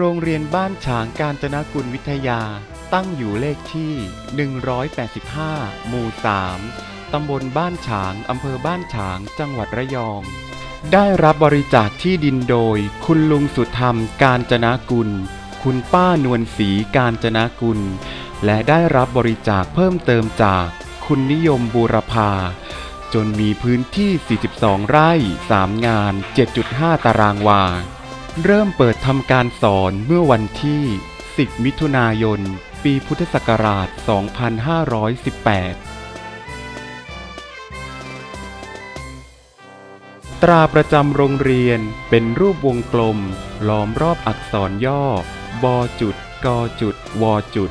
โรงเรียนบ้านฉางการจนกุลวิทยา ตั้งอยู่เลขที่ 185 หมู่ 3 ตำบลบ้านฉาง อำเภอบ้านฉาง จังหวัดระยอง ได้รับบริจาคที่ดินโดย คุณลุงสุธรรมการจนากุล คุณป้านวลศรีการจนากุล และได้รับบริจาคเพิ่มเติมจาก คุณนิยมบูรพาจนมีพื้นที่ 42 ไร่ 3 งาน 7.5 ตารางวา เริ่มเปิดทำการสอนเมื่อวันที่ 10 มิถุนายน ปีพุทธศักราช 2518 ตราประจำโรงเรียนเป็นรูปวงกลม ล้อมรอบอักษรย่อบจุดกจุดวจุด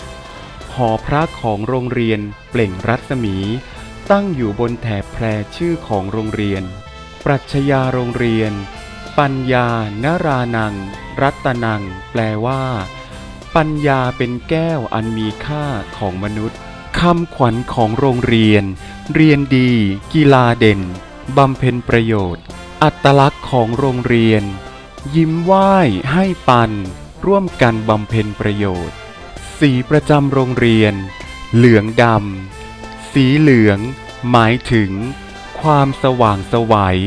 หอพระของโรงเรียนเปล่งรัศมี ตั้งอยู่บนแถบแพรชื่อของโรงเรียน ปรัชญาโรงเรียน ปัญญานรานัง รัตนัง แปลว่า ปัญญาเป็นแก้วอันมีค่าของมนุษย์คำขวัญของโรงเรียน เรียนดี กีฬาเด่นบำเพ็ญประโยชน์ อัตลักษณ์ของโรงเรียน ยิ้มไหว้ให้ปัน ร่วมกันบำเพ็ญประโยชน์ สีประจำโรงเรียน เหลืองดำสีเหลือง หมายถึง ความสว่างสวัย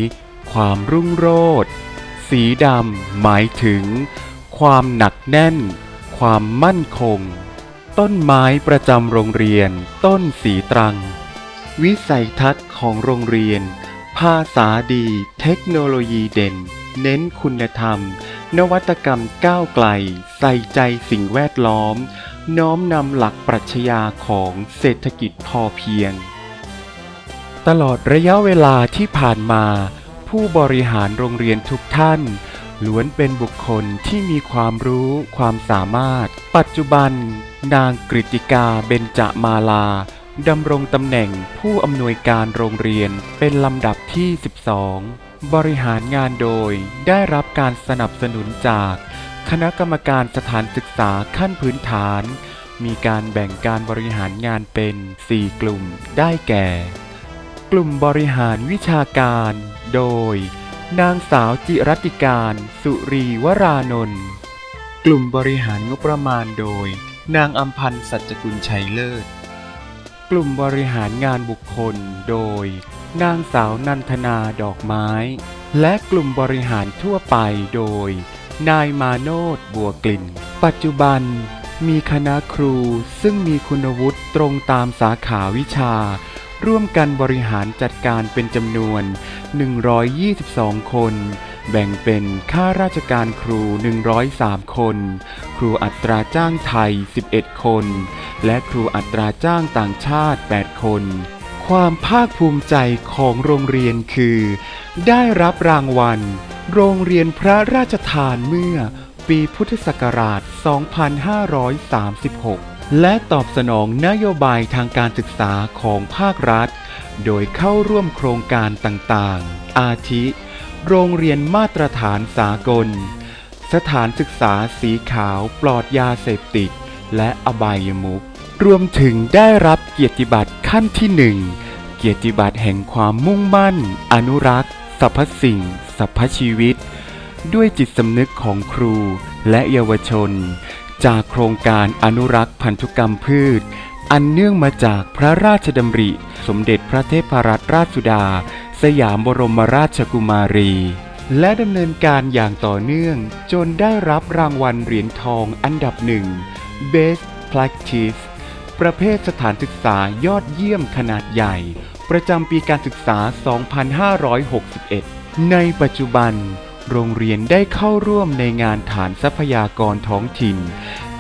ความรุ่งโรจน์ สีดำหมายถึง ความหนักแน่น ความมั่นคง ต้นไม้ประจำโรงเรียน ต้นสีตรัง วิสัยทัศน์ของโรงเรียน ภาษาดี เทคโนโลยีเด่น เน้นคุณธรรม นวัตกรรมก้าวไกล ใส่ใจสิ่งแวดล้อม น้อมนำหลักปรัชญาของเศรษฐกิจพอเพียง ตลอดระยะเวลาที่ผ่านมา ผู้บริหารโรงเรียนทุกท่านล้วนเป็นบุคคลที่มีความรู้ความสามารถ ปัจจุบัน นางกฤติกาเบญจมาลาดำรงตำแหน่งผู้อำนวยการโรงเรียนเป็นลำดับที่ 12 บริหารงานโดยได้รับการสนับสนุนจาก คณะกรรมการสถานศึกษาขั้นพื้นฐาน มีการแบ่งการบริหารงานเป็น 4 กลุ่มได้แก่ กลุ่มบริหารวิชาการ โดย นางสาวจิรติการ สุรีวรานนท์กลุ่มบริหารงบประมาณโดย นางอัมพันธ์สัจกุลชัยเลิศ กลุ่มบริหารงานบุคคลโดย นางสาวนันทนาดอกไม้ และกลุ่มบริหารทั่วไปโดย นายมาโนดบัวกลิ่น ปัจจุบันมีคณะครูซึ่งมีคุณวุฒิตรงตามสาขาวิชา ร่วมกันบริหารจัดการเป็นจำนวน 122 คน แบ่งเป็นข้าราชการครู 103 คน ครูอัตราจ้างไทย 11 คน และครูอัตราจ้างต่างชาติ 8 คน ความภาคภูมิใจของโรงเรียนคือ ได้รับรางวัล โรงเรียนพระราชทานเมื่อปีพุทธศักราช 2536 และตอบสนองนโยบายทางการศึกษาของภาครัฐ โดยเข้าร่วมโครงการต่างๆ อาทิ โรงเรียนมาตรฐานสากล สถานศึกษาสีขาวปลอดยาเสพติด และอบายมุขรวมถึงได้รับเกียรติบัตรขั้นที่หนึ่ง เกียรติบัตรแห่งความมุ่งมั่น อนุรักษ์สรรพสิ่งสรรพชีวิต ด้วยจิตสำนึกของครูและเยาวชน จากโครงการอนุรักษ์พันธุกรรมพืช อันเนื่องมาจากพระราชดำริ สมเด็จพระเทพรัตนราชสุดา สยามบรมราชกุมารี และดำเนินการอย่างต่อเนื่อง จนได้รับรางวัลเหรียญทองอันดับหนึ่ง Best Practice ประเภทสถานศึกษายอดเยี่ยมขนาดใหญ่ ประจำปีการศึกษา 2561 ในปัจจุบัน โรงเรียนได้เข้าร่วมในงานฐานทรัพยากรท้องถิ่น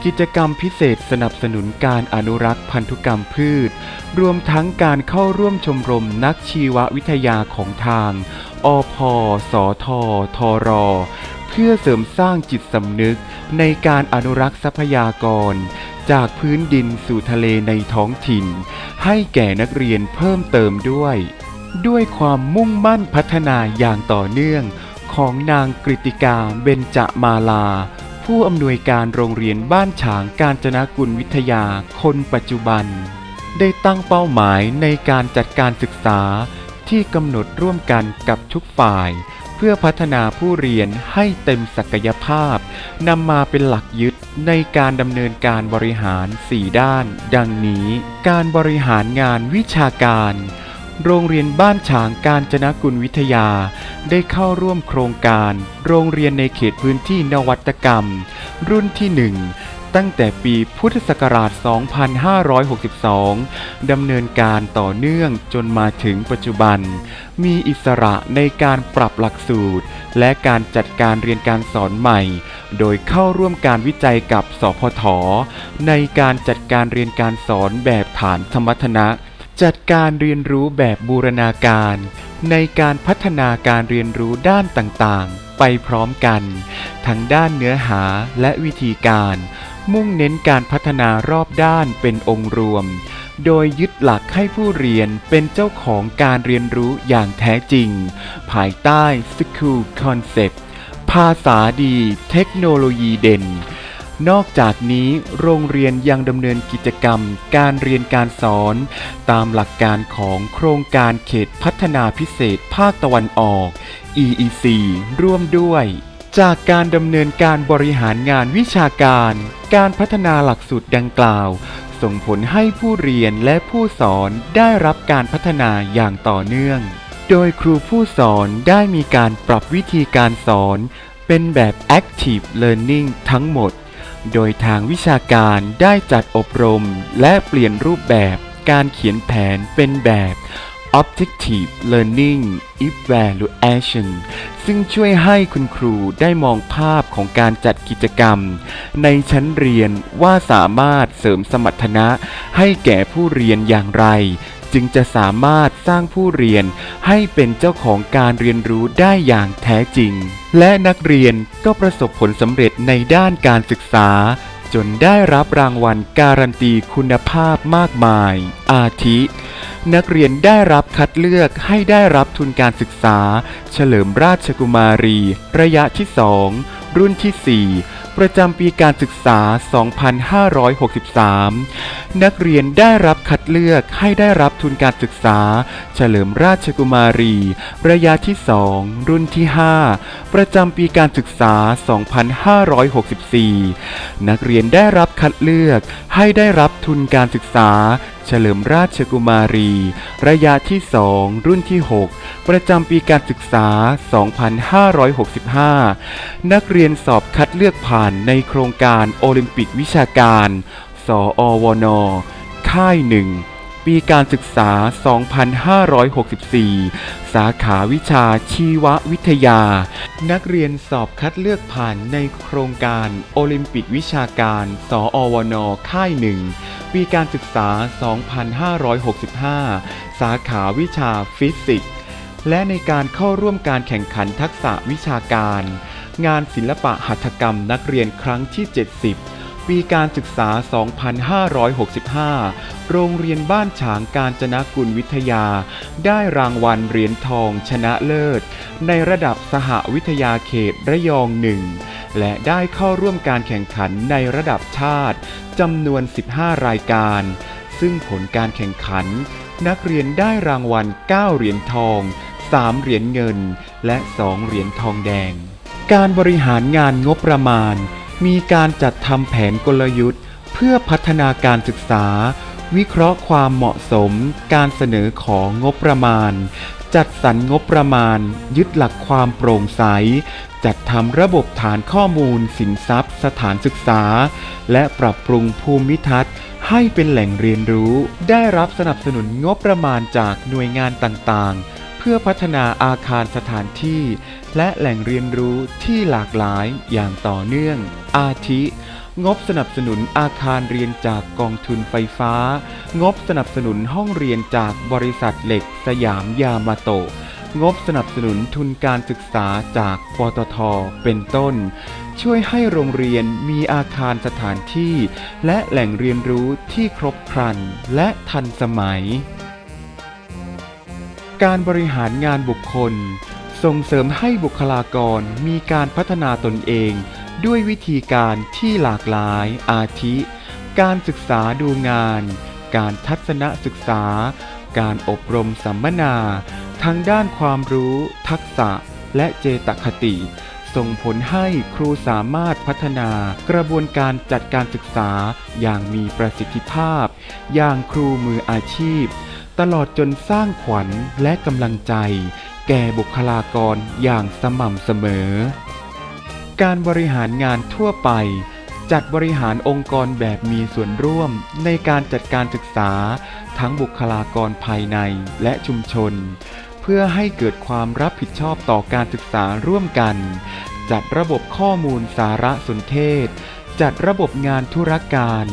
กิจกรรมพิเศษสนับสนุนการอนุรักษ์พันธุกรรมพืช รวมทั้งการเข้าร่วมชมรมนักชีววิทยาของทาง อพสททรเพื่อเสริมสร้างจิตสำนึกในการอนุรักษ์ทรัพยากร จากพื้นดินสู่ทะเลในท้องถิ่น ให้แก่นักเรียนเพิ่มเติมด้วย ด้วยความมุ่งมั่นพัฒนาอย่างต่อเนื่อง ของนางกฤติกาเบญจมาลา ผู้อำนวยการโรงเรียนบ้านฉางการจนากุลวิทยาคนปัจจุบัน ได้ตั้งเป้าหมายในการจัดการศึกษาที่กำหนดร่วมกันกับทุกฝ่ายเเพื่อพัฒนาผู้เรียนให้เต็มศักยภาพนำมาเป็นหลักยึดในการดำเนินการบริหาร 4 ด้าน ดังนี้ การบริหารงานวิชาการ โรงเรียนบ้านฉางการจนกุลวิทยา ได้เข้าร่วมโครงการ โรงเรียนในเขตพื้นที่นวัตกรรม รุ่นที่ 1 ตั้งแต่ปีพุทธศักราช 2562 ดำเนินการต่อเนื่องจนมาถึงปัจจุบัน มีอิสระในการปรับหลักสูตร และการจัดการเรียนการสอนใหม่ โดยเข้าร่วมการวิจัยกับสพทในการจัดการเรียนการสอนแบบฐานธรรมทนะ จัดการเรียนรู้แบบบูรณาการ ในการพัฒนาการเรียนรู้ด้านต่างๆ ไปพร้อมกัน ทั้งด้านเนื้อหาและวิธีการ มุ่งเน้นการพัฒนารอบด้านเป็นองค์รวม โดยยึดหลักให้ผู้เรียนเป็นเจ้าของการเรียนรู้อย่างแท้จริง ภายใต้ School Concept ภาษาดี เทคโนโลยีเด่น นอกจากนี้โรงเรียนยังดำเนินกิจกรรม การเรียนการสอน ตามหลักการของโครงการเขตพัฒนาพิเศษภาคตะวันออก EEC ร่วมด้วย จากการดำเนินการบริหารงานวิชาการ การพัฒนาหลักสูตรดังกล่าว ส่งผลให้ผู้เรียนและผู้สอนได้รับการพัฒนาอย่างต่อเนื่อง โดยครูผู้สอนได้มีการปรับวิธีการสอน เป็นแบบ Active Learning ทั้งหมด โดยทางวิชาการได้จัดอบรมและเปลี่ยนรูปแบบการเขียนแผนเป็นแบบ Objective Learning Evaluation ซึ่งช่วยให้คุณครูได้มองภาพของการจัดกิจกรรม ในชั้นเรียนว่าสามารถเสริมสมรรถนะให้แก่ผู้เรียนอย่างไร จึงจะสามารถสร้างผู้เรียนให้เป็นเจ้าของการเรียนรู้ได้อย่างแท้จริง และนักเรียนก็ประสบผลสำเร็จในด้านการศึกษา จนได้รับรางวัลการันตีคุณภาพมากมาย อาทิ นักเรียนได้รับคัดเลือกให้ได้รับทุนการศึกษา เฉลิมราชกุมารี ระยะที่ 2 รุ่นที่ 4 ประจำปีการศึกษา 2563 นักเรียนได้รับคัดเลือกให้ได้รับทุนการศึกษา เฉลิมราชกุมารี ระยะที่ 2 รุ่นที่ 5 ประจำปีการศึกษา 2564 นักเรียนได้รับคัดเลือกให้ได้รับทุนการศึกษาเฉลิมราชกุมารี ระยะที่ 2 รุ่นที่ 6 ประจำปีการศึกษา 2565 นักเรียนสอบคัดเลือกผ่านในโครงการโอลิมปิกวิชาการ สอวนค่ายหนึ่ง ปีการศึกษา 2564 สาขาวิชาชีววิทยา นักเรียนสอบคัดเลือกผ่านในโครงการโอลิมปิกวิชาการ สอวนค่ายหนึ่ง ปีการศึกษา 2565 สาขาวิชาฟิสิกส์ และในการเข้าร่วมการแข่งขันทักษะวิชาการ งานศิลปะหัตถกรรมนักเรียนครั้งที่ 70 ปีการศึกษา 2565 โรงเรียนบ้านฉางการจนกุลวิทยา ได้รางวัลเหรียญทองชนะเลิศ ในระดับสหวิทยาเขตระยองหนึ่งและได้เข้าร่วมการแข่งขันในระดับชาติจำนวน 15 รายการ ซึ่งผลการแข่งขัน นักเรียนได้รางวัล 9 เหรียญทอง 3 เหรียญเงิน และ 2 เหรียญทองแดง การบริหารงานงบประมาณ มีการจัดทำแผนกลยุทธ์ เพื่อพัฒนาการศึกษา วิเคราะห์ความเหมาะสม การเสนอของงบประมาณ จัดสรรงบประมาณ ยึดหลักความโปร่งใส จัดทำระบบฐานข้อมูล สินทรัพย์ สถานศึกษา และปรับปรุงภูมิทัศน์ให้เป็นแหล่งเรียนรู้ ได้รับสนับสนุนงบประมาณจากหน่วยงานต่างๆ เพื่อพัฒนาอาคารสถานที่ และแหล่งเรียนรู้ที่หลากหลายอย่างต่อเนื่อง อาทิ งบสนับสนุนอาคารเรียนจากกองทุนไฟฟ้า งบสนับสนุนห้องเรียนจากบริษัทเหล็กสยามยามาโตะงบสนับสนุนทุนการศึกษาจากปตท เป็นต้น ช่วยให้โรงเรียนมีอาคารสถานที่ และแหล่งเรียนรู้ที่ครบครันและทันสมัย การบริหารงานบุคคล ส่งเสริมให้บุคลากรมีการพัฒนาตนเอง ด้วยวิธีการที่หลากหลาย อาทิ การศึกษาดูงาน การทัศนศึกษา การอบรมสัมมนาทั้งด้านความรู้ ทักษะ และเจตคติ ส่งผลให้ครูสามารถพัฒนากระบวนการจัดการศึกษาอย่างมีประสิทธิภาพ อย่างครูมืออาชีพ ตลอดจนสร้างขวัญและกำลังใจ แก่บุคลากรอย่างสม่ำเสมอ การบริหารงานทั่วไป จัดบริหารองค์กรแบบมีส่วนร่วมในการจัดการศึกษา ทั้งบุคลากรภายในและชุมชน เพื่อให้เกิดความรับผิดชอบต่อการศึกษาร่วมกัน จัดระบบข้อมูลสารสนเทศ จัดระบบงานธุรการ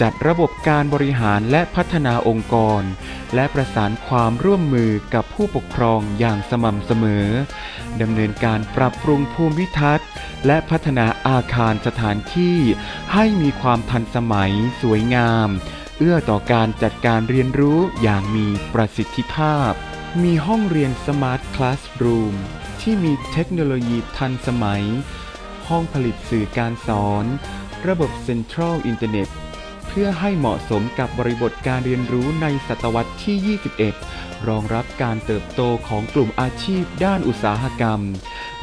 จัดระบบการบริหารและพัฒนาองค์กร และประสานความร่วมมือกับผู้ปกครองอย่างสม่ำเสมอ ดำเนินการปรับปรุงภูมิทัศน์ และพัฒนาอาคารสถานที่ ให้มีความทันสมัยสวยงาม เอื้อต่อการจัดการเรียนรู้อย่างมีประสิทธิภาพ มีห้องเรียน Smart Classroom ที่มีเทคโนโลยีทันสมัย ห้องผลิตสื่อการสอน ระบบ Central Internet เพื่อให้เหมาะสมกับบริบทการเรียนรู้ในศตวรรษที่ 21 รองรับการเติบโตของกลุ่มอาชีพด้านอุตสาหกรรม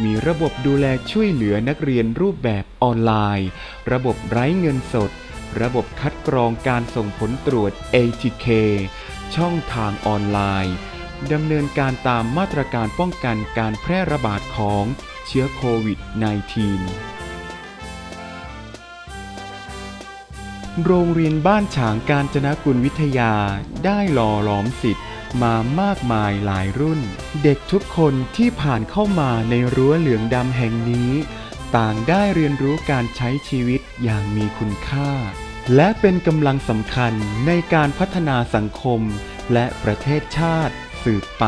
มีระบบดูแลช่วยเหลือนักเรียนรูปแบบออนไลน์ ระบบไร้เงินสด ระบบคัดกรองการส่งผลตรวจ ATK ช่องทางออนไลน์ดำเนินการตามมาตรการป้องกันการแพร่ระบาดของเชื้อโควิด -19 โรงเรียนบ้านฉางการจนกุลวิทยาได้หล่อหลอมสิทธิ์มามากมายหลายรุ่น เด็กทุกคนที่ผ่านเข้ามาในรั้วเหลืองดำแห่งนี้ ต่างได้เรียนรู้การใช้ชีวิตอย่างมีคุณค่า และเป็นกำลังสำคัญในการพัฒนาสังคมและประเทศชาติสืบไป